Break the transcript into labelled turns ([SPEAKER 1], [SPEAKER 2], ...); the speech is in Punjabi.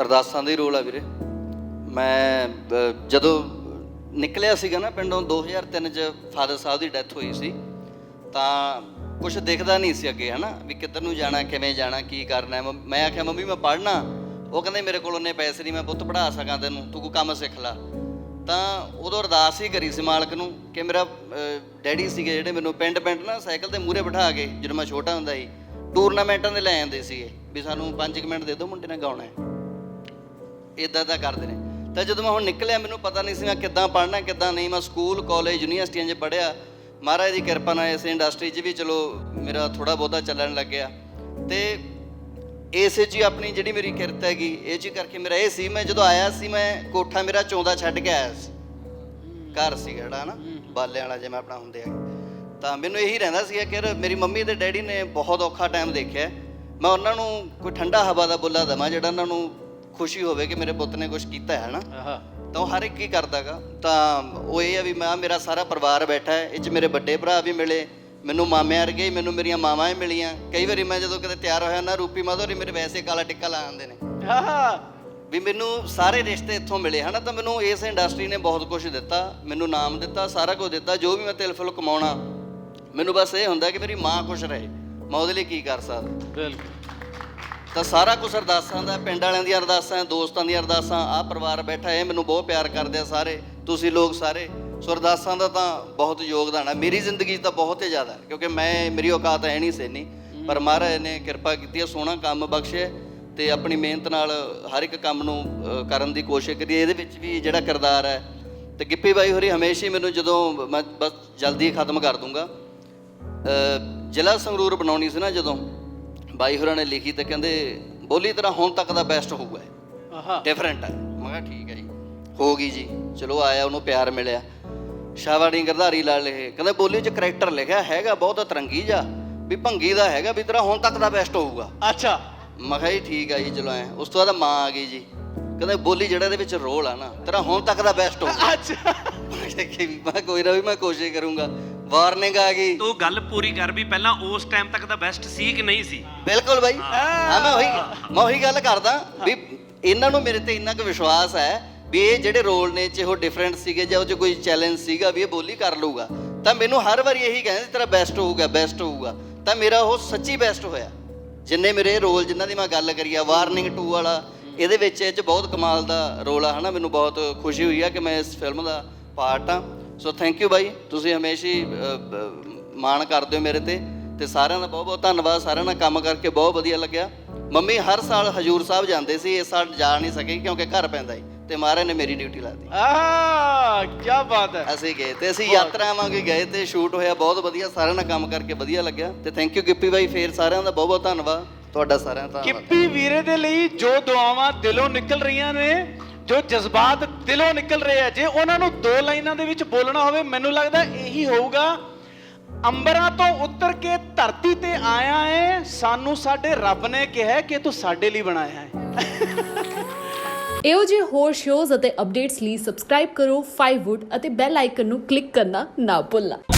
[SPEAKER 1] ਅਰਦਾਸਾਂ ਦਾ ਹੀ ਰੋਲ ਆ ਵੀਰੇ। ਮੈਂ ਜਦੋਂ ਨਿਕਲਿਆ ਸੀਗਾ ਨਾ ਪਿੰਡੋਂ 2003 ਚ ਫਾਦਰ ਸਾਹਿਬ ਦੀ ਡੈਥ ਹੋਈ ਸੀ, ਤਾਂ ਕੁਝ ਦਿਖਦਾ ਨਹੀਂ ਸੀ ਅੱਗੇ, ਹਨਾ? ਵੀ ਕਿੱਧਰ ਨੂੰ ਜਾਣਾ, ਕਿਵੇਂ ਜਾਣਾ, ਕੀ ਕਰਨਾ ਹੈ। ਮੈਂ ਆਖਿਆ, ਮੰਮੀ, ਮੈਂ ਪੜ੍ਹਨਾ। ਉਹ ਕਹਿੰਦੇ, ਮੇਰੇ ਕੋਲ ਉਹਨੇ ਪੈਸੇ ਨਹੀਂ, ਮੈਂ ਪੁੱਤ ਪੜ੍ਹਾ ਸਕਾਂ ਤੈਨੂੰ, ਤੂੰ ਕੋਈ ਕੰਮ ਸਿੱਖ ਲੈ। ਤਾਂ ਉਦੋਂ ਅਰਦਾਸ ਹੀ ਕਰੀ ਸੀ ਮਾਲਕ ਨੂੰ ਕਿ ਮੇਰਾ ਡੈਡੀ ਸੀਗੇ ਜਿਹੜੇ ਮੈਨੂੰ ਪਿੰਡ ਪਿੰਡ ਨਾ ਸਾਈਕਲ ਤੇ ਮੂਹਰੇ ਬਿਠਾ ਕੇ, ਜਦੋਂ ਮੈਂ ਛੋਟਾ ਹੁੰਦਾ ਸੀ, ਟੂਰਨਾਮੈਂਟਾਂ ਦੇ ਲੈ ਜਾਂਦੇ ਸੀਗੇ, ਵੀ ਸਾਨੂੰ 5 ਮਿੰਟ ਦੇ ਦਿਓ, ਮੁੰਡੇ ਨੇ ਗਾਉਣਾ ਹੈ। ਇਦਾਂ ਦਾ ਕਰਦੇ ਨੇ। ਤਾਂ ਜਦੋਂ ਮੈਂ ਹੁਣ ਨਿਕਲਿਆ, ਮੈਨੂੰ ਪਤਾ ਨਹੀਂ ਸੀ ਮੈਂ ਕਿੱਦਾਂ ਪੜ੍ਹਨਾ, ਕਿੱਦਾਂ ਨਹੀਂ। ਮੈਂ ਸਕੂਲ, ਕਾਲਜ, ਯੂਨੀਵਰਸਿਟੀਆਂ 'ਚ ਪੜ੍ਹਿਆ। ਮਹਾਰਾਜ ਦੀ ਕਿਰਪਾ ਨਾਲ ਇਸ ਇੰਡਸਟਰੀ 'ਚ ਵੀ ਚਲੋ ਮੇਰਾ ਥੋੜਾ ਬਹੁਤਾ ਚੱਲਣ ਲੱਗਿਆ। ਤੇ ਇਸ 'ਚ ਹੀ ਆਪਣੀ ਜਿਹੜੀ ਮੇਰੀ ਕਿਰਤ ਹੈਗੀ, ਇਹ 'ਚ ਹੀ ਕਰਕੇ ਮੇਰਾ ਇਹ ਸੀ, ਮੈਂ ਜਦੋਂ ਆਇਆ ਸੀ, ਮੈਂ ਕੋਠਾ ਮੇਰਾ ਚੌਂਦਾ ਛੱਡ ਕੇ ਆਇਆ ਸੀ। ਘਰ ਸੀ ਜਿਹੜਾ ਨਾ ਬਾਲਿਆਂ ਵਾਲਾ ਜਿਵੇਂ ਆਪਣਾ ਹੁੰਦੇ ਆ। ਤਾਂ ਮੈਨੂੰ ਇਹੀ ਰਹਿੰਦਾ ਸੀ ਕਿ ਯਾਰ ਮੇਰੀ ਮੰਮੀ ਤੇ ਡੈਡੀ ਨੇ ਬਹੁਤ ਔਖਾ ਟਾਈਮ ਦੇਖਿਆ। ਮੈਂ ਉਹਨਾਂ ਨੂੰ ਕੋਈ ਠੰਡਾ ਹਵਾ ਦਾ ਬੁੱਲਾ ਦਵਾਂ, ਜਿਹੜਾ ਉਹਨਾਂ ਨੂੰ ਖੁਸ਼ੀ ਹੋਵੇ ਕਿ ਮੇਰੇ ਪੁੱਤ ਨੇ ਕੁਝ ਕੀਤਾ ਹੈ ਨਾ
[SPEAKER 2] ਆਹਾ।
[SPEAKER 1] ਤਾਂ ਉਹ ਹਰ ਇੱਕ ਹੀ ਕਰਦਾਗਾ। ਤਾਂ ਉਹ ਇਹ ਆ ਵੀ ਮੈਂ ਮੇਰਾ ਸਾਰਾ ਪਰਿਵਾਰ ਬੈਠਾ ਹੈ। ਇਹ ਚ ਮੇਰੇ ਵੱਡੇ ਭਰਾ ਵੀ ਮਿਲੇ ਮੈਨੂੰ ਮਾਮੇ ਵਰਗੇ ਮੈਨੂੰ ਮੇਰੀਆਂ ਮਾਵਾਂ ਹੀ ਮਿਲੀਆਂ। ਕਈ ਵਾਰੀ ਮੈਂ ਜਦੋਂ ਕਿਤੇ ਤਿਆਰ ਹੋਇਆ ਨਾ ਰੂਪੀ ਮਾਧੋਰੀ ਮੇਰੇ ਵੈਸੇ ਕਾਲਾ ਟਿੱਕਾ ਲਾ ਆਉਂਦੇ ਨੇ।
[SPEAKER 2] ਆਹਾ।
[SPEAKER 1] ਵੀ ਮੈਨੂੰ ਸਾਰੇ ਰਿਸ਼ਤੇ ਇੱਥੋਂ ਮਿਲੇ ਹਨਾ? ਤਾਂ ਮੈਨੂੰ ਇਸ ਇੰਡਸਟਰੀ ਨੇ ਬਹੁਤ ਕੁਝ ਦਿੱਤਾ। ਮੈਨੂੰ ਨਾਮ ਦਿੱਤਾ ਸਾਰਾ ਕੁਝ ਦਿੱਤਾ। ਜੋ ਵੀ ਮੈਂ ਤਿਲ ਫੁਲ ਕਮਾਉਣਾ ਮੈਨੂੰ ਬਸ ਇਹ ਹੁੰਦਾ ਕਿ ਮੇਰੀ ਮਾਂ ਖੁਸ਼ ਰਹੇ। ਮੈਂ ਉਹਦੇ ਲਈ ਕੀ ਕਰ ਸਕਦਾ?
[SPEAKER 2] ਬਿਲਕੁਲ।
[SPEAKER 1] ਤਾਂ ਸਾਰਾ ਕੁਝ ਅਰਦਾਸਾਂ ਦਾ, ਪਿੰਡ ਵਾਲਿਆਂ ਦੀਆਂ ਅਰਦਾਸਾਂ, ਦੋਸਤਾਂ ਦੀਆਂ ਅਰਦਾਸਾਂ, ਆਹ ਪਰਿਵਾਰ ਬੈਠਾ, ਇਹ ਮੈਨੂੰ ਬਹੁਤ ਪਿਆਰ ਕਰਦੇ ਆ ਸਾਰੇ, ਤੁਸੀਂ ਲੋਕ ਸਾਰੇ। ਸੋ ਅਰਦਾਸਾਂ ਦਾ ਤਾਂ ਬਹੁਤ ਯੋਗਦਾਨ ਹੈ ਮੇਰੀ ਜ਼ਿੰਦਗੀ 'ਚ ਤਾਂ ਬਹੁਤ ਹੀ ਜ਼ਿਆਦਾ, ਕਿਉਂਕਿ ਮੈਂ, ਮੇਰੀ ਔਕਾਤ ਹੈ ਨਹੀਂ ਸੇਨੀ ਪਰ ਮਹਾਰਾਜ ਨੇ ਕਿਰਪਾ ਕੀਤੀ ਹੈ ਸੋਹਣਾ ਕੰਮ ਬਖਸ਼ਿਆ ਤੇ ਆਪਣੀ ਮਿਹਨਤ ਨਾਲ ਹਰ ਇੱਕ ਕੰਮ ਨੂੰ ਕਰਨ ਦੀ ਕੋਸ਼ਿਸ਼ ਕਰੀ। ਇਹਦੇ ਵਿੱਚ ਵੀ ਜਿਹੜਾ ਕਿਰਦਾਰ ਹੈ, ਤੇ ਗਿੱਪੀ ਬਾਈ ਹੋਰੀ ਹਮੇਸ਼ਾ ਹੀ ਮੈਨੂੰ ਜਦੋਂ ਮੈਂ ਬਸ ਜਲਦੀ ਖਤਮ ਕਰ ਦੂੰਗਾ। ਜ਼ਿਲ੍ਹਾ ਸੰਗਰੂਰ ਬਣਾਉਣੀ ਸੀ ਨਾ ਜਦੋਂ ਬਾਈ ਹੋਰਾਂ ਨੇ ਲਿਖੀ ਤੇ ਕਹਿੰਦੇ ਬੋਲੀ ਤਰ੍ਹਾਂ ਹੁਣ ਤੱਕ ਦਾ ਬੈਸਟ ਹੋਊਗਾ ਇਹ।
[SPEAKER 2] ਆਹਾ।
[SPEAKER 1] ਡਿਫਰੈਂਟ ਹੈ ਮੈਂ ਕਿਹਾ ਠੀਕ ਹੈ ਜੀ। ਹੋ ਗਈ ਜੀ। ਚਲੋ ਆਇਆ ਉਹਨੂੰ ਪਿਆਰ ਮਿਲਿਆ। ਸ਼ਾਵਾੜੀ ਗਰਧਾਰੀ ਲਾ ਲਏ ਕਹਿੰਦੇ ਬੋਲੀ 'ਚ ਕਰੈਕਟਰ ਲਿਖਿਆ ਹੈਗਾ ਬਹੁਤ ਤਰੰਗੀ ਜਾ ਵੀ ਭੰਗੀ ਦਾ ਹੈਗਾ ਵੀ ਤੇਰਾ ਹੁਣ ਤੱਕ ਦਾ ਬੈਸਟ ਹੋਊਗਾ।
[SPEAKER 2] ਅੱਛਾ।
[SPEAKER 1] ਮੈਂ ਕਿਹਾ ਜੀ ਠੀਕ ਆ ਜੀ ਚਲੋ ਐ। ਉਸ ਤੋਂ ਬਾਅਦ ਮਾਂ ਆ ਗਈ ਜੀ। ਕਹਿੰਦੇ ਬੋਲੀ ਜਿਹੜਾ ਇਹਦੇ ਵਿੱਚ ਰੋਲ ਆ ਨਾ ਤੇਰਾ ਹੁਣ ਤੱਕ ਦਾ ਬੈਸਟ ਹੋਊਗਾ।
[SPEAKER 2] ਅੱਛਾ।
[SPEAKER 1] ਮੈਂ ਕਿਹਾ ਵੀ ਮੈਂ ਕੋਈ ਨਾ ਵੀ ਮੈਂ ਕੋਸ਼ਿਸ਼ ਕਰੂੰਗਾ। ਵਾਰਨਿੰਗ ਆ ਗਈ।
[SPEAKER 3] ਤੂੰ ਗੱਲ ਪੂਰੀ ਕਰ ਵੀ ਪਹਿਲਾਂ ਉਸ ਟਾਈਮ ਤੱਕ ਦਾ ਬੈਸਟ ਸੀ ਕਿ ਨਹੀਂ ਸੀ?
[SPEAKER 1] ਬਿਲਕੁਲ ਬਾਈ। ਹਾਂ। ਮੈਂ ਉਹੀ ਮੈਂ ਉਹੀ ਗੱਲ ਕਰਦਾ ਵੀ ਇਹਨਾਂ ਨੂੰ ਮੇਰੇ ਤੇ ਇੰਨਾ ਕੁ ਵਿਸ਼ਵਾਸ ਹੈ ਵੀ ਇਹ ਜਿਹੜੇ ਰੋਲ ਨੇ ਚ ਉਹ ਡਿਫਰੈਂਟ ਸੀਗੇ ਜਾਂ ਉਹ ਚ ਕੋਈ ਚੈਲੰਜ ਸੀਗਾ ਵੀ ਇਹ ਬੋਲੀ ਕਰ ਲਊਗਾ ਤਾਂ ਮੈਨੂੰ ਹਰ ਵਾਰੀ ਇਹੀ ਕਹਿੰਦੇ ਤੇਰਾ ਬੈਸਟ ਹੋਊਗਾ ਬੈਸਟ ਹੋਊਗਾ। ਤਾਂ ਮੇਰਾ ਉਹ ਸੱਚੀ ਬੈਸਟ ਹੋਇਆ। ਜਿੰਨੇ ਮੇਰੇ ਰੋਲ ਜਿਨ੍ਹਾਂ ਦੀ ਮੈਂ ਗੱਲ ਕਰੀ ਆ ਵਾਰਨਿੰਗ 2 ਵਾਲਾ ਇਹਦੇ ਵਿੱਚ ਇਹ ਚ ਬਹੁਤ ਕਮਾਲ ਦਾ ਰੋਲ ਆ ਹਨਾ ਮੈਨੂੰ ਬਹੁਤ ਖੁਸ਼ੀ ਹੋਈ ਆ ਕਿ ਮੈਂ ਇਸ ਫਿਲਮ ਦਾ ਪਾਰਟ ਆ। ਸੋ ਥੈਂਕ ਯੂ ਬਾਈ ਤੁਸੀਂ ਹਮੇਸ਼ਾ ਹੀ ਮਾਣ ਕਰਦੇ ਹੋ ਮੇਰੇ ਤੇ ਤੇ ਸਾਰਿਆਂ ਦਾ ਬਹੁਤ ਬਹੁਤ ਧੰਨਵਾਦ ਸਾਰਿਆਂ ਨਾਲ ਕੰਮ ਕਰਕੇ ਬਹੁਤ ਵਧੀਆ ਲੱਗਿਆ ਮੰਮੀ ਹਰ ਸਾਲ ਹਜੂਰ ਸਾਹਿਬ ਜਾਂਦੇ ਸੀ ਇਸ ਸਾਲ ਜਾ ਨਹੀਂ ਸਕੇ ਕਿਉਂਕਿ ਘਰ ਪੈਂਦਾ ਸੀ ਤੇ ਮਹਾਰਾਜ ਨੇ ਮੇਰੀ ਡਿਊਟੀ ਲਾ ਦਿੱਤੀ
[SPEAKER 2] ਆਹ ਕੀ ਬਾਤ ਹੈ
[SPEAKER 1] ਅਸੀਂ ਗਏ ਤੇ ਅਸੀਂ ਯਾਤਰਾਵਾਂਗੇ ਗਏ ਤੇ ਸ਼ੂਟ ਹੋਇਆ ਬਹੁਤ ਵਧੀਆ ਸਾਰਿਆਂ ਨਾਲ ਕੰਮ ਕਰਕੇ ਵਧੀਆ ਲੱਗਿਆ ਤੇ ਥੈਂਕ ਯੂ ਗਿੱਪੀ ਬਾਈ ਫੇਰ ਸਾਰਿਆਂ ਦਾ ਬਹੁਤ ਬਹੁਤ ਧੰਨਵਾਦ ਤੁਹਾਡਾ ਸਾਰਿਆਂ ਦਾ
[SPEAKER 2] ਕਿੱਪੀ ਵੀਰੇ ਦੇ ਲਈ ਜੋ ਦੁਆਵਾਂ ਦਿਲੋਂ ਨਿਕਲ ਰਹੀਆਂ ਨੇ ਜੋ ਜਜ਼ਬਾਤ ਦਿਲੋਂ ਨਿਕਲ ਰਹੇ ਆ, ਜੇ ਉਹਨਾਂ ਨੂੰ ਦੋ ਲਾਈਨਾਂ ਦੇ ਵਿੱਚ ਬੋਲਣਾ ਹੋਵੇ, ਮੈਨੂੰ ਲੱਗਦਾ ਇਹੀ ਹੋਊਗਾ, ਅੰਬਰਾਂ ਤੋਂ ਉੱਤਰ ਕੇ ਧਰਤੀ ਤੇ ਆਇਆ ਏ, ਸਾਨੂੰ ਸਾਡੇ ਰੱਬ ਨੇ ਕਿਹਾ ਕਿ ਤੂੰ ਸਾਡੇ ਲਈ ਬਣਾਇਆ ਹੈ
[SPEAKER 4] ਇਹੋ ਜਿਹੇ ਹੋਰ ਸ਼ੋਜ਼ ਅਤੇ ਅਪਡੇਟਸ ਲਈ ਸਬਸਕ੍ਰਾਈਬ ਕਰੋ 5wood ਅਤੇ ਬੈਲ ਆਈਕਨ ਨੂੰ ਕਲਿੱਕ ਕਰਨਾ ਨਾ ਭੁੱਲਣਾ।